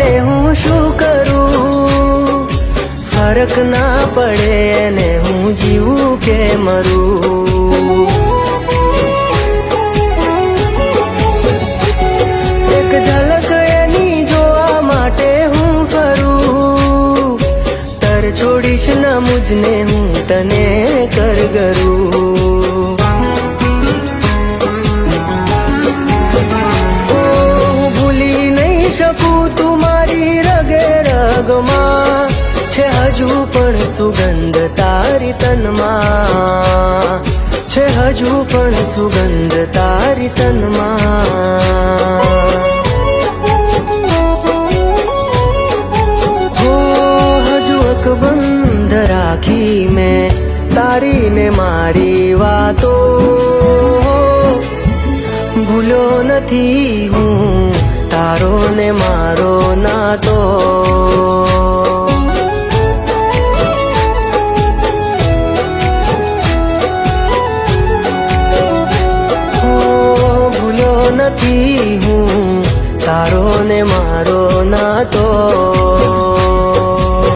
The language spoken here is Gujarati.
એને હું શું કરું? ફરક ના પડે ને હું જીવું કે મરું? એક ઝલક એની જોવા માટે હું કરું તર છોડીશ ના મુજને હું તને કરગરું રગમાં છે હજુ પણ સુગંધ તારી તનમાં. છે હજુ પણ સુગંધ તારી તનમાં. હજુ અકબંધ રાખી મેં તારી ને મારી વાતો. ભૂલો નથી હું તારો ને મારો ભૂલો નથી હું તારો ને મારો નાતો